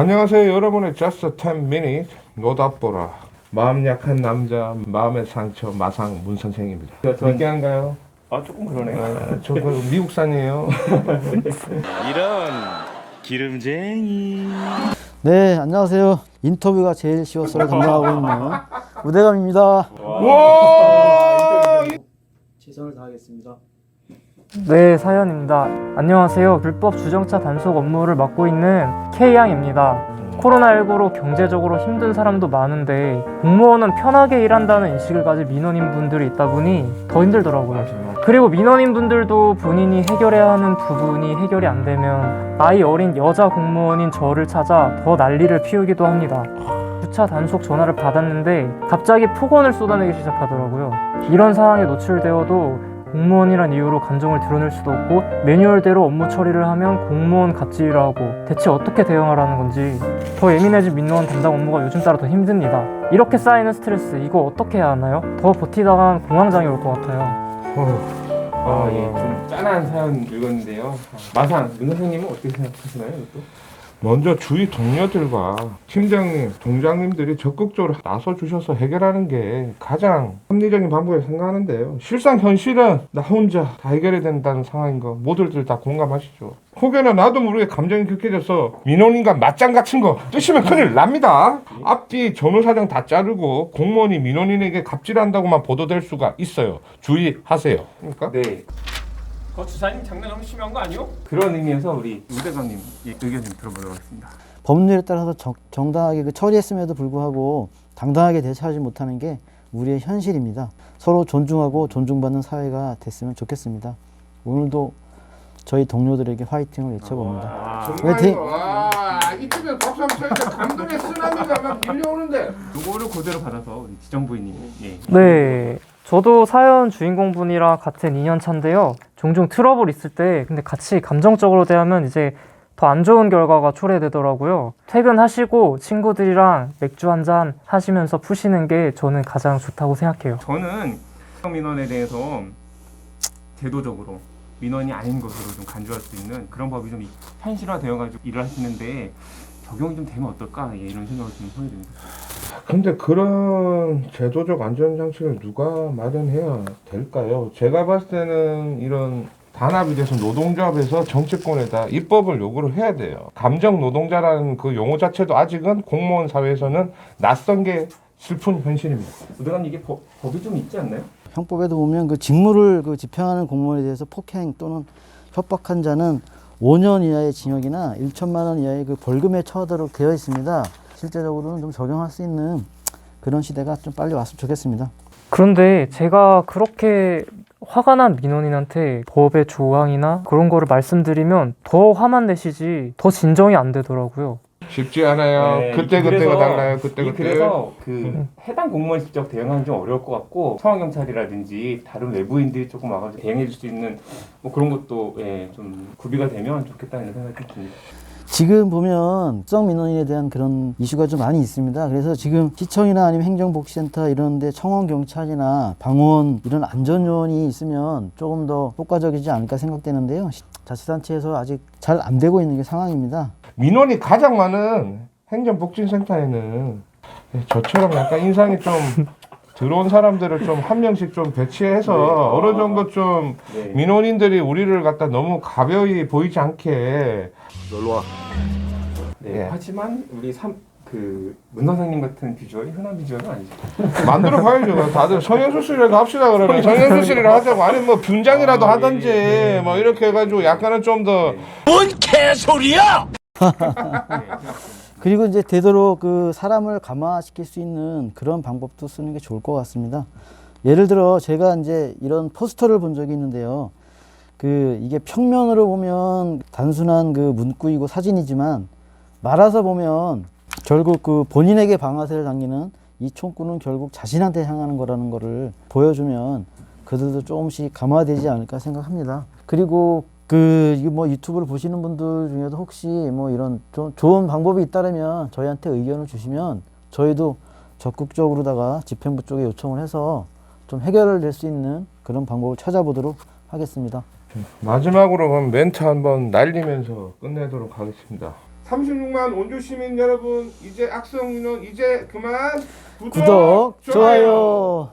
안녕하세요 여러분의 Just 10 Minute 노답보라 마음 약한 남자 마음의 상처 마상 문 선생입니다 느끼한가요? 아 조금 그러네요. 아, 저그 미국산이에요 이런 기름쟁이. 네, 안녕하세요. 인터뷰가 제일 쉬워서를 담당하고 있는 우대감입니다. 와 최선을 다하겠습니다. 네, 사연입니다. 안녕하세요. 불법 주정차 단속 업무를 맡고 있는 K양입니다. 코로나19로 경제적으로 힘든 사람도 많은데 공무원은 편하게 일한다는 인식을 가진 민원인 분들이 있다 보니 더 힘들더라고요. 그리고 민원인 분들도 본인이 해결해야 하는 부분이 해결이 안 되면 나이 어린 여자 공무원인 저를 찾아 더 난리를 피우기도 합니다. 주차 단속 전화를 받았는데 갑자기 폭언을 쏟아내기 시작하더라고요. 이런 상황에 노출되어도 공무원이란 이유로 감정을 드러낼 수도 없고 매뉴얼대로 업무 처리를 하면 공무원 하고 대체 어떻게 대응하라는 건지 더 예민해진 민원 담당 업무가 요즘 따라 더 힘듭니다. 이렇게 쌓이는 스트레스 이거 어떻게 해야 하나요? 더 버티다간 공황장애 올 것 같아요. 아, 예, 좀 짠한 사연 읽었는데요. 마상, 문 선생님은 어떻게 생각하시나요, 이것도? 먼저 주위 동료들과 팀장님, 동장님들이 적극적으로 나서 주셔서 해결하는 게 가장 합리적인 방법이라고 생각하는데요. 실상 현실은 나 혼자 다 해결해야 된다는 상황인 거 모두들 다 공감하시죠. 혹여나 나도 모르게 감정이 격해져서 민원인과 맞짱 같은 거 뜨시면 큰일 납니다. 앞뒤 전후사정 다 자르고 공무원이 민원인에게 갑질한다고만 보도될 수가 있어요. 주의하세요. 그러니까 네. 그 주사님 장난 너무 심한 거 아니요? 그런 의미에서 우리 우 대감님 의견 좀 들어보도록 하겠습니다. 법률에 따라서 정, 정당하게 그 처리했음에도 불구하고 당당하게 대처하지 못하는 게 우리의 현실입니다. 서로 존중하고 존중받는 사회가 됐으면 좋겠습니다. 오늘도 저희 동료들에게 화이팅을 외쳐봅니다. 아, 화이팅! 와, 이 집에 박수 한번 쳐니까 감동의 쓰나미가 막 밀려오는데. 요거를 그대로 받아서 우리 지정부인님. 예. 네. 저도 사연 주인공분이랑 같은 2년 차인데요. 종종 트러블 있을 때 근데 같이 감정적으로 대하면 이제 더 안 좋은 결과가 초래되더라고요. 퇴근하시고 친구들이랑 맥주 한 잔 하시면서 푸시는 게 저는 가장 좋다고 생각해요. 저는 민원에 대해서 제도적으로 민원이 아닌 것으로 좀 간주할 수 있는 그런 법이 좀 현실화되어가지고 일을 하시는데 적용이 좀 되면 어떨까 예, 이런 생각을 좀 됩니다. 근데 그런 제도적 안전장치를 누가 마련해야 될까요? 제가 봤을 때는 이런 단합이 돼서 노동조합에서 정치권에다 입법을 요구를 해야 돼요. 감정 노동자라는 그 용어 자체도 아직은 공무원 사회에서는 낯선 게 슬픈 현실입니다. 우대감 이게 법, 법이 좀 있지 않나요? 형법에도 보면 그 직무를 그 집행하는 공무원에 대해서 폭행 또는 협박한 자는 5년 이하의 징역이나 1천만 원 이하의 그 벌금에 처하도록 되어 있습니다. 실제적으로는 좀 적용할 수 있는 그런 시대가 좀 빨리 왔으면 좋겠습니다. 그런데 제가 그렇게 화가 난 민원인한테 법의 조항이나 그런 거를 말씀드리면 더 화만 내시지 더 진정이 안 되더라고요. 쉽지 않아요. 네, 그때 이 그때가 달라요. 그때 이 그때. 그래서 그 해당 공무원 직접 대응하는 좀 어려울 것 같고 청와 경찰이라든지 다른 외부인들이 조금 와가지고 대응해 줄 수 있는 뭐 그런 것도 예, 좀 구비가 되면 좋겠다는 생각이 듭니다. 지금 보면 특성 민원인에 대한 그런 이슈가 좀 많이 있습니다. 그래서 지금 시청이나 아니면 행정복지센터 이런데 청원 경찰이나 방원 이런 안전 요원이 있으면 조금 더 효과적이지 않을까 생각되는데요. 시- 자치단체에서 아직 잘 안 되고 있는 게 상황입니다. 민원이 가장 많은 행정복지센터에는 저처럼 약간 인상이 좀 들어온 사람들을 좀 한 명씩 좀 배치해서 어느 정도 좀 네. 민원인들이 우리를 갖다 너무 가벼이 보이지 않게 네. 예. 하지만 우리 삼 그 문 선생님 같은 비주얼이 흔한 비주얼은 아니죠. 만들어 봐야죠. 다들 성형수술이라도 합시다 그러면 성형수술이라도 하자고 아니 뭐 분장이라도 아, 예, 하든지 예, 뭐 예. 이렇게 해가지고 약간은 좀 더 그리고 이제 되도록 그 사람을 감화시킬 수 있는 그런 방법도 쓰는 게 좋을 것 같습니다. 예를 들어 제가 이제 이런 포스터를 본 적이 있는데요. 그 이게 평면으로 보면 단순한 그 문구이고 사진이지만 말아서 보면 결국 그 본인에게 방아쇠를 당기는 이 총구는 결국 자신한테 향하는 거라는 거를 보여주면 그들도 조금씩 감화되지 않을까 생각합니다. 그리고 그 이거 뭐 유튜브를 보시는 분들 중에도 혹시 뭐 이런 좀 좋은 방법이 있다면 저희한테 의견을 주시면 저희도 적극적으로다가 집행부 쪽에 요청을 해서 좀 해결을 낼수 있는 그런 방법을 찾아보도록 하겠습니다. 마지막으로 그럼 멘트 한번 날리면서 끝내도록 하겠습니다. 36만 온주 시민 여러분 이제 악성 민원 이제 그만 구독, 구독, 좋아요.